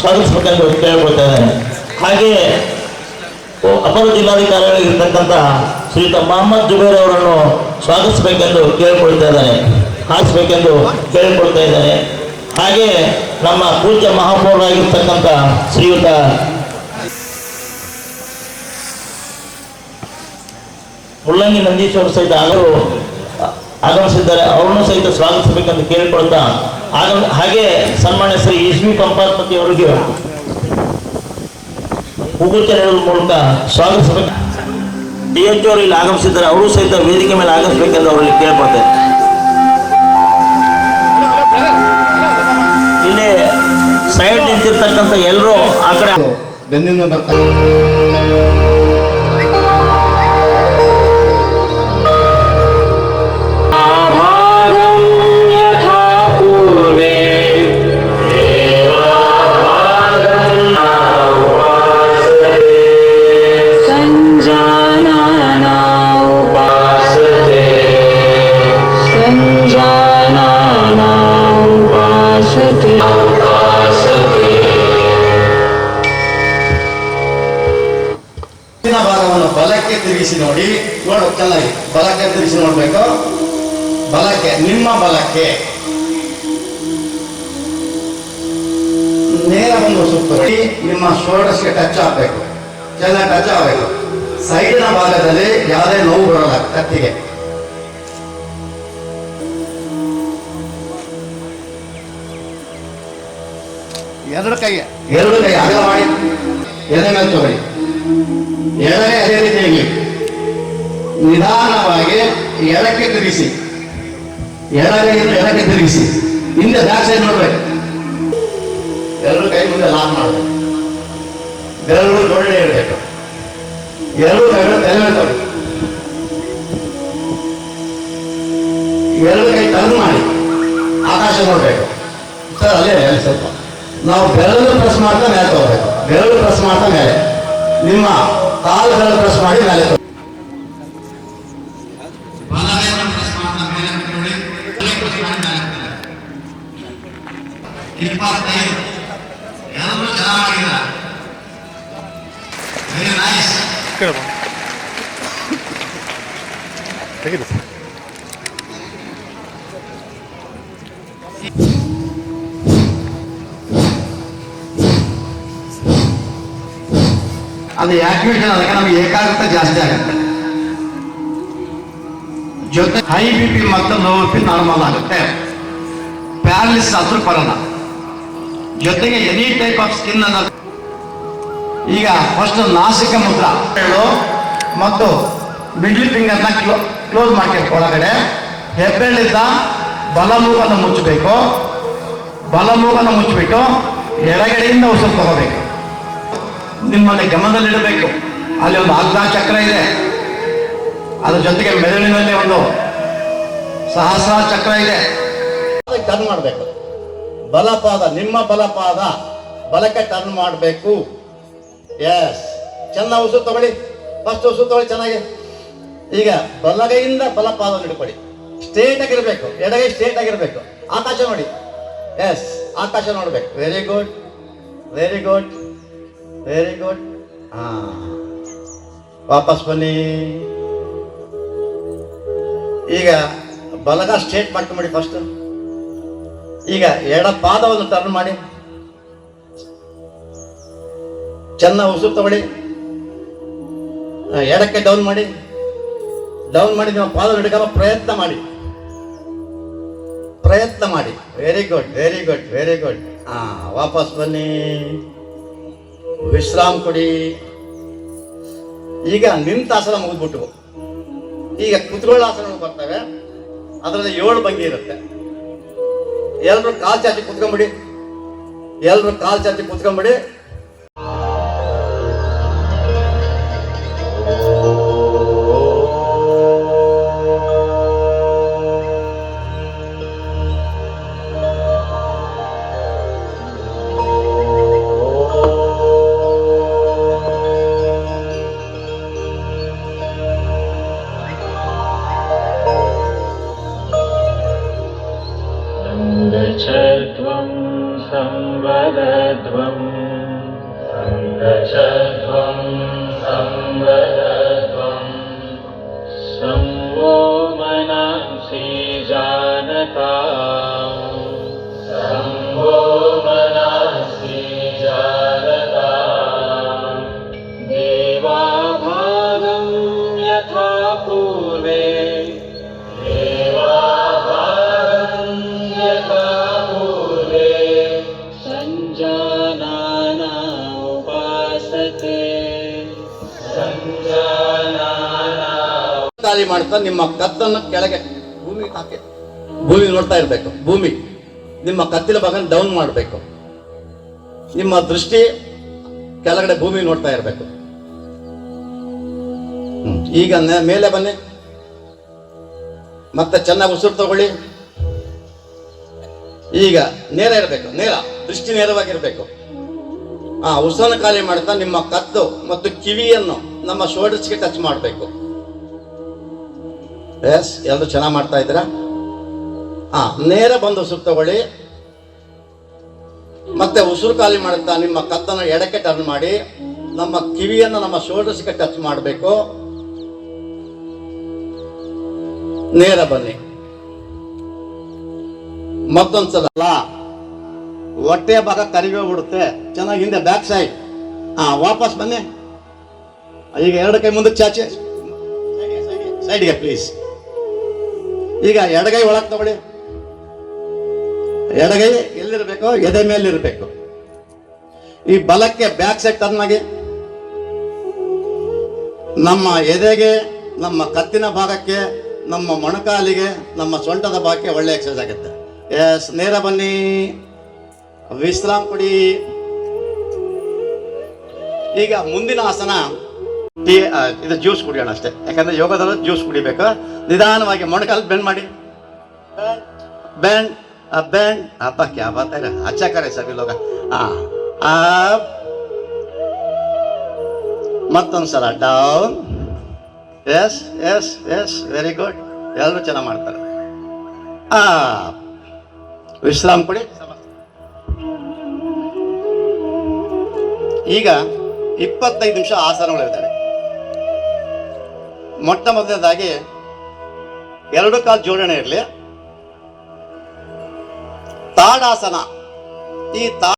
ಸ್ವಾಗತಿಸಬೇಕೆಂದು ಕೇಳಿಕೊಳ್ತಾ ಇದ್ದಾರೆ ಹಾಗೆ ಅಪರ ಜಿಲ್ಲಾಧಿಕಾರಿಗಳಿರ್ತಕ್ಕಂಥ ಶ್ರೀಯುತ ಮೊಹಮ್ಮದ್ ಜುಬೇರ್ ಅವರನ್ನು ಸ್ವಾಗತಿಸಬೇಕೆಂದು ಕೇಳಿಕೊಳ್ತಾ ಇದ್ದಾರೆ ಹಾರಿಸಬೇಕೆಂದು ಕೇಳಿಕೊಳ್ತಾ ಇದ್ದಾರೆ ಹಾಗೆ, ನಮ್ಮ ಪೂಜ್ಯ ಮಹಾಪೌರರಾಗಿರ್ತಕ್ಕಂಥ ಶ್ರೀಯುತ ಮುಳ್ಳಂಗಿ ನಂದೀಶ್ವರ ಸಹಿತ ಅವರು ಆಗಮಿಸಿದ್ದಾರೆ, ಅವ್ರನ್ನೂ ಸಹಿತ ಸ್ವಾಗತಿಸಬೇಕಂತ ಕೇಳಿಕೊಳ್ತಾ ಆಗಮ ಹಾಗೆ ಸನ್ಮಾನ್ಯ ಶ್ರೀ ಇಸ್ವಿ ಪಂಪಾತ್ಮತಿ ಅವರಿಗೆ ಹೂಗುಚ್ಚ ಮೂಲಕ ಸ್ವಾಗತಿಸಬೇಕು. ಡಿ ಎಚ್ ಅವರು ಇಲ್ಲಿ ಆಗಮಿಸಿದ್ದಾರೆ, ಅವರು ಸಹಿತ ವೇದಿಕೆ ಮೇಲೆ ಆಗಮಿಸಬೇಕೆಂದು ಅವರಲ್ಲಿ ಕೇಳ್ಕೊಳ್ತಾರೆ ಇಲ್ಲಿ ಸೈಡ್ ನಿಂತಿರ್ತಕ್ಕಂಥ ಎಲ್ಲರೂ ಆ ಕಡೆ ಬೆನ್ನಿಂದ ಬರ್ತಾರೆ. ಭಾಗವನ್ನು ಬಲಕ್ಕೆ ತಿರುಗಿಸಿ ನೋಡಿ. ನೋಡು, ಚೆನ್ನಾಗಿ. ಬಲಕ್ಕೆ ತಿರುಗಿಸಿ ನೋಡ್ಬೇಕು. ಬಲಕ್ಕೆ, ನಿಮ್ಮ ಬಲಕ್ಕೆ. ನೇರ ಒಂದು ಸುತ್ತು ನಿಮ್ಮ ಶೋಲ್ಡರ್ಸ್ಗೆ ಟಚ್ ಆಗಬೇಕು ಚೆನ್ನಾಗಿ ಟಚ್ ಆಗಬೇಕು ಸೈಡಿನ ಭಾಗದಲ್ಲಿ ಯಾವುದೇ ನೋವು ಬರಲ್ಲ, ಕತ್ತಿಗೆ. ಎರಡು ಕೈಯ ಎರಡು ಕೈ ಅಗಲ ಮಾಡಿ. ಎದೆ ಮೇಲೆ ತಗೊಳ್ಳಿ. ಎಡಗೆ ಅದೇ ರೀತಿಯಾಗಿ ನಿಧಾನವಾಗಿ ಎಡಕ್ಕೆ ತಿರುಗಿಸಿ. ಎಡಗೈಯಿಂದ ಎಡಕ್ಕೆ ತಿರುಗಿಸಿ. ಹಿಂದೆ ದಾಸೆ ನೋಡ್ಬೇಕು. ಎರಡು ಕೈ ಮುಂದೆ ಲಾಕ್ ಮಾಡಬೇಕು. ಬೆರಳು ಜೋಡಣೆ ಇರಬೇಕು. ಎರಡು ಕೈಗಳು ತಲೆ ಮೇಲೆ ತಗೊಳ್ಳಿ. ಎರಡು ಕೈ ತಂದು ಮಾಡಿ. ಆಕಾಶ ನೋಡಬೇಕು. ಸರ್ ಅಲ್ಲಿ ಸ್ವಲ್ಪ. ನಾವು ಬೆರಳು ಪ್ರೆಸ್ ಮಾಡ್ತಾ ಮೇಲೆ ತಗೋಬೇಕು. ಬೆರಳು ಪ್ರೆಸ್ ಮಾಡ್ತಾ ಮೇಲೆ. ನಿಮ್ಮ ಕಾಲು ಬೆರಳು ಪ್ರೆಸ್ ಮಾಡಿ ಮೇಲೆ ಇಪ್ಪತ್ತೈದು. ಎಲ್ಲರೂ ಚೆನ್ನಾಗಿಲ್ಲ ವೆರಿ ನೈಸ್ ಅದು ಆಕ್ಟಿವೇಶನ್ ಅದಕ್ಕೆ ನಮಗೆ ಏಕಾಗ್ರತೆ ಜಾಸ್ತಿ ಆಗುತ್ತೆ. ಜೊತೆ ಹೈ ಬಿ ಪಿ ಮತ್ತು ಲೋ ಬಿ ಪಿ ನಾರ್ಮಲ್ ಆಗುತ್ತೆ. ಪ್ಯಾರಲಿಸ್ ಆದ್ರೂ ಬರಲ್ಲ ಜೊತೆಗೆ ಎನಿ ಟೈಪ್ ಆಫ್ ಸ್ಕಿನ್ ಅನ್ನೋದು ಈಗ ಫಸ್ಟ್ ನಾಸಿಕ ಮುದ್ರ ಮತ್ತು ಮಿಡ್ಲ್ ಫಿಂಗರ್ನ ಕ್ಲೋ ಕ್ಲೋಸ್ ಮಾಡ್ಬೇಕು ಒಳಗಡೆ. ಬಲ ಬಲಮೂಗನ್ನು ಮುಚ್ಚಬೇಕು ಬಲಮೂಗನ್ನು ಮುಚ್ಚಿಬಿಟ್ಟು ಎಡಗಡೆಯಿಂದ ಉಸಿರು ತಗೋಬೇಕು. ನಿಮ್ಮಲ್ಲಿ ಗಮನದಲ್ಲಿಡಬೇಕು. ಅಲ್ಲಿ ಒಂದು ಆಜ್ಞಾ ಚಕ್ರ ಇದೆ. ಅದ್ರ ಜೊತೆಗೆ ಮೆದುಳಿನಲ್ಲಿ ಒಂದು ಸಹಸ್ರ ಚಕ್ರ ಇದೆ. ಟರ್ನ್ ಮಾಡಬೇಕು. ಬಲಪಾದ, ನಿಮ್ಮ ಬಲಪಾದ, ಬಲಕ್ಕೆ ಟರ್ನ್ ಮಾಡಬೇಕು. ಎಸ್ ಚೆನ್ನ ಉಸು ತಗೊಳ್ಳಿ. ಫಸ್ಟ್ ಉಸು ತಗೊಳ್ಳಿ ಚೆನ್ನಾಗಿ. ಈಗ ಬಲಗೈಯಿಂದ ಬಲಪಾದ ಹಿಡ್ಕೊಳ್ಳಿ ಸ್ಟ್ರೇಟ್ ಆಗಿರಬೇಕು ಎಡಗೈ ಸ್ಟ್ರೇಟ್ ಆಗಿರಬೇಕು ಆಕಾಶ ನೋಡಿ. ಎಸ್ ಆಕಾಶ ನೋಡಬೇಕು. Very good very good very good ಹಾ ವಾಪಸ್ ಬನ್ನಿ ಈಗ ಬಲಗ ಸ್ಟ್ರೇಟ್ ಮಾಡ್ಕೊಂಬಿಡಿ ಫಸ್ಟ್ ಈಗ ಎಡ ಪಾದವನ್ನು ಟರ್ನ್ ಮಾಡಿ. ಚೆನ್ನಾಗಿ ಉಸಿರು ತಗೊಳ್ಳಿ ಆ, ಎಡಕ್ಕೆ ಡೌನ್ ಮಾಡಿ. ಡೌನ್ ಮಾಡಿ ನಿಮ್ಮ ಪಾದ ಹಿಡ್ಕೊಳ್ಳೋ ಪ್ರಯತ್ನ ಮಾಡಿ. ಪ್ರಯತ್ನ ಮಾಡಿ. Very good very good very good ಹಾ ವಾಪಸ್ ಬನ್ನಿ. ವಿಶ್ರಾಮ್ ಕೊಡಿ. ಈಗ ನಿಂತ ಆಸನ ಮುಗಿದ್ಬಿಟ್ಟು. ಈಗ ಕುತ್ಕೊಳ್ಳೋ ಆಸನಗಳು ಬರ್ತವೆ. ಅದರಲ್ಲಿ ಏಳು ಬಗ್ಗೆ ಇರುತ್ತೆ. ಎಲ್ಲರೂ ಕಾಲು ಚಾಚಿ ಕುತ್ಕೊಂಬಿಡಿ. ಎಲ್ಲರೂ ಕಾಲು ಚಾಚಿ ಕುತ್ಕೊಂಬಿಡಿ. ಮಾಡ್ತಾ ನಿಮ್ಮ ಕತ್ತನ್ನು ಕೆಳಗೆ ಭೂಮಿ ಹಾಕಿ. ಭೂಮಿ ನೋಡ್ತಾ ಇರಬೇಕು. ಭೂಮಿ. ನಿಮ್ಮ ಕತ್ತಿಲ ಭಾಗ ಡೌನ್ ಮಾಡಬೇಕು. ನಿಮ್ಮ ದೃಷ್ಟಿ ಕೆಳಗಡೆ ಭೂಮಿ ನೋಡ್ತಾ ಇರಬೇಕು. ಈಗ ಮೇಲೆ ಬನ್ನಿ. ಮತ್ತೆ ಚೆನ್ನಾಗಿ ಉಸಿರು ತಗೊಳ್ಳಿ. ಈಗ ನೇರ ಇರಬೇಕು. ನೇರ. ದೃಷ್ಟಿ ನೇರವಾಗಿರಬೇಕು. ಆ, ಉಸಿರನ್ನು ಖಾಲಿ ಮಾಡ್ತಾ ನಿಮ್ಮ ಕತ್ತು ಮತ್ತು ಕಿವಿಯನ್ನು ನಮ್ಮ ಶೋಲ್ಡರ್ಸ್ಗೆ ಟಚ್ ಮಾಡಬೇಕು. ಎಸ್ ಎಲ್ಲರೂ ಚೆನ್ನಾಗಿ ಮಾಡ್ತಾ ಇದ್ದೀರಾ? ಹಾ ನೇರ ಬಂದು ಸುತ್ತಗೊಳ್ಳಿ ತಗೊಳ್ಳಿ ಮತ್ತೆ ಉಸಿರು ಖಾಲಿ ಮಾಡುತ್ತಾ ನಿಮ್ಮ ಕತ್ತನ್ನು ಎಡಕ್ಕೆ ಟರ್ನ್ ಮಾಡಿ, ನಮ್ಮ ಕಿವಿಯನ್ನು ನಮ್ಮ ಶೋಲ್ಡರ್ಸ್ಗೆ ಟಚ್ ಮಾಡಬೇಕು. ನೇರ ಬನ್ನಿ. ಮತ್ತೊಂದ್ಸಲ, ಹೊಟ್ಟೆ ಭಾಗ ಕರಿವೆ ಬಿಡುತ್ತೆ, ಚೆನ್ನಾಗಿ ಹಿಂದೆ ಬ್ಯಾಕ್ ಸೈಡ್ ಹಾ ವಾಪಸ್ ಬನ್ನಿ. ಈಗ ಎರಡು ಕೈ ಮುಂದಕ್ಕೆ ಚಾಚೆ. ಸೈಡ್ಗೆ ಪ್ಲೀಸ್ ಈಗ ಎಡಗೈ ಒಳಗೆ ತಗೊಳ್ಳಿ. ಎಡಗೈ ಎಲ್ಲಿರಬೇಕು, ಎದೆ ಮೇಲಿರ್ಬೇಕು. ಈ ಬಲಕ್ಕೆ ಬ್ಯಾಕ್ ಸೈಡ್ ಆಗಿ. ನಮ್ಮ ಎದೆಗೆ, ನಮ್ಮ ಕತ್ತಿನ ಭಾಗಕ್ಕೆ, ನಮ್ಮ ಮೊಣಕಾಲಿಗೆ, ನಮ್ಮ ಸೊಂಟದ ಭಾಗಕ್ಕೆ ಒಳ್ಳೆ ಎಕ್ಸೈಸ್ ಆಗುತ್ತೆ. ಎಸ್ ನೇರ ಬನ್ನಿ. ವಿಶ್ರಾಮ್ ಕೊಡಿ. ಈಗ ಮುಂದಿನ ಆಸನ, ಟೀ ಇದು ಜ್ಯೂಸ್ ಕುಡಿಯೋಣ ಅಷ್ಟೇ. ಯಾಕಂದ್ರೆ ಯೋಗದಲ್ಲಿ ಜ್ಯೂಸ್ ಕುಡಿಬೇಕು. ನಿಧಾನವಾಗಿ ಮೊಣಕಾಲು ಬೆಂಡ್ ಮಾಡಿ. ಬೆಂಡ್ ಬೆಂಡ್ ಅಪ್ಪ ಕ್ಯಾ ಬಾತ್ है अच्छा करे सभी लोग हाँ up ಮತ್ತೊಂದ್ಸಲ down yes yes yes very good ಎಲ್ಲರೂ ಚೆನ್ನಾಗಿ ಮಾಡ್ತಾರೆ ಆ ವಿಶ್ರಾಮ ಕೊಡಿ ಈಗ ಇಪ್ಪತ್ತೈದು ನಿಮಿಷ ಆಸನಗಳಿದ್ದಾವೆ ಮೊಟ್ಟ ಮೊದಲನೇದಾಗಿ ಎರಡು ಕಾಲು ಜೋಡಣೆ ಇರಲಿ ತಾಡಾಸನ. ಈ ತಾ